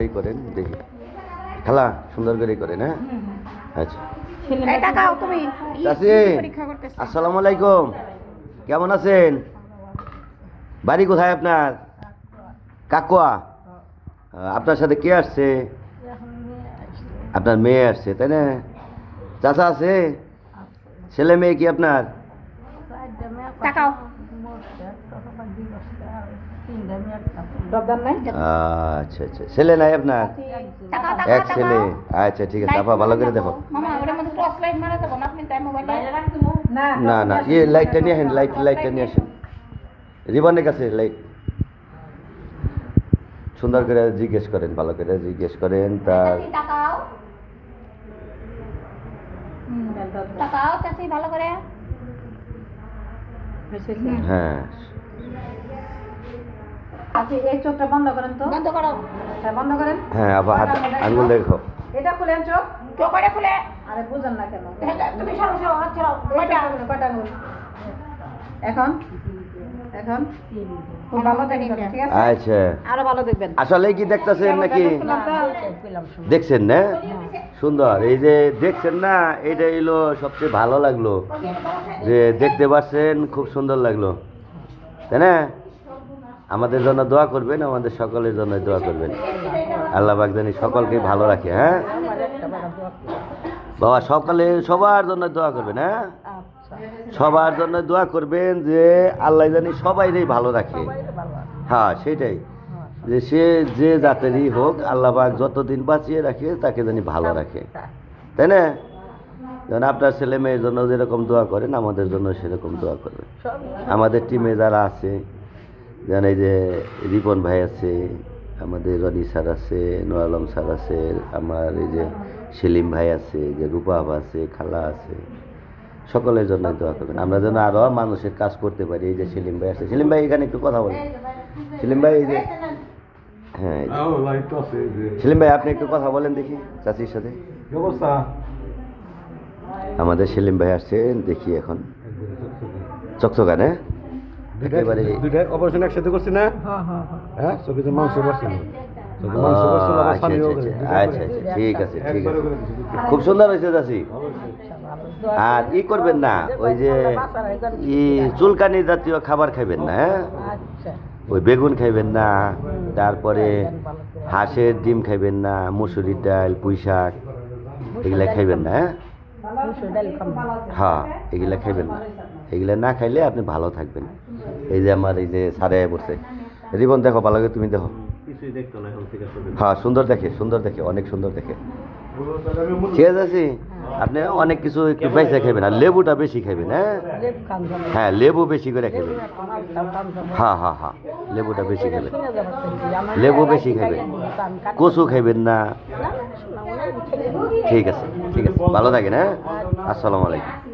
করেন দেখি। খেলা সুন্দর করেই করেন হ্যাঁ? আচ্ছা। আসসালামু আলাইকুম। কেমন আছেন? বাড়ি কোথায় আপনার? কাকুয়া। আপনার সাথে কে আসছে? আপনার মেয়ে আসছে তাই না? চাচা আছে? ছেলে মেয়ে কি আপনার? আচ্ছা আচ্ছা ছেলে নাই আপনার? এক ছেলে। আচ্ছা ঠিক আছে। আপা ভালো করে দেখো। না না না ইয়ে লাইটটা নিয়ে আসেন লাইট লাইটটা নিয়ে আসেন। রিবনের কাছে লাইট সুন্দর করে জিজ্ঞেস করেন ভালো করে জিজ্ঞেস করেন তার ভালো করে। হ্যাঁ। আচ্ছা এই চোখটা বন্ধ করেন তো। বন্ধ করো। হ্যাঁ বন্ধ করেন। হ্যাঁ আবার হাত আঙুল দেখো। এটা খুলেন চোখ। চোখ করে খুলে। আরে বুঝেন না কেন। তুমি সরো সরো হাত ছড়াও কয়টা? চোখটা কয়টা আঙুল এখন? এখন? খুব ভালো দেখবেন ঠিক আছে? আচ্ছা। আরও ভালো দেখবেন। আসলে কি দেখতেছেন নাকি? দেখছেন না? সুন্দর। এই যে দেখছেন না এটা এলো সবচেয়ে ভালো লাগল। যে দেখতে পাচ্ছেন খুব সুন্দর লাগল। তাই না? আমাদের জন্য দোয়া করবেন, আমাদের সকলের জন্য দোয়া করবেন। আল্লাহ বাগদানি সকলকে ভালো রাখে হ্যাঁ? বাবা, সকালে সবার জন্য দোয়া করবেন হ্যাঁ? সবার জন্য দোয়া করবেন যে আল্লাহ জানি সবাইরই ভালো রাখে। হ্যাঁ সেটাই। যে সে যে জাতেরই হোক, আল্লাহ পাক যতদিন বাঁচিয়ে রাখে, তাকে জানি ভালো রাখে। তাই না? যেমন আপনার ছেলে মেয়ের জন্য যেরকম দোয়া করেন আমাদের জন্য সেরকম দোয়া করবেন। আমাদের টিমে যারা আছে যেমন এই যে রিপন ভাই আছে আমাদের রনি স্যার আছে নোর আলম স্যার আছে আমার এই যে সেলিম ভাই আছে যে রূপা আছে খালা আছে সকলের জন্য দোয়া করবেন। আমরা যেন আরও মানুষের কাজ করতে পারি এই যে সেলিম ভাই আছে। সেলিম ভাই এখানে একটু কথা বলেন। সেলিম ভাই এই যে হ্যাঁ সেলিম ভাই আপনি একটু কথা বলেন দেখি চাচির সাথে। অবস্থা? আমাদের সেলিম ভাই আসছেন দেখি এখন। চকচকা না একেবারে দুইটা অপারেশন একসাথে করছি না? হ্যাঁ চোখে চোখে মাংস করছিল আচ্ছা আচ্ছা। আচ্ছা আচ্ছা ঠিক আছে ঠিক আছে। খুব সুন্দর হয়েছে চাচি। আর ই করবেন না ওই যে ই চুলকানি জাতীয় খাবার খাইবেন না হ্যাঁ? ওই বেগুন খাইবেন না তারপরে হাঁসের ডিম খাইবেন না মুসুরির ডাল পুঁই শাক এগুলা খাইবেন না হ্যাঁ? হ্যাঁ এগুলা খাইবেন না। এগুলা না খাইলে আপনি ভালো থাকবেন। এই যে আমার এই যে সারে পড়ছে। রিবন দেখো ভালো করে তুমি দেখো। হ্যাঁ সুন্দর দেখে সুন্দর দেখে অনেক সুন্দর দেখে। ঠিক আছে আপনি অনেক কিছু একটু বেশি খাবেন আর লেবুটা বেশি খাবেন হ্যাঁ? হ্যাঁ লেবু বেশি করে খাবেন হ্যাঁ হ্যাঁ হ্যাঁ লেবুটা বেশি খাবেন লেবু বেশি খাবেন কচু খাইবেন না। ঠিক আছে ঠিক আছে। ভালো থাকেন হ্যাঁ? আসসালামু আলাইকুম।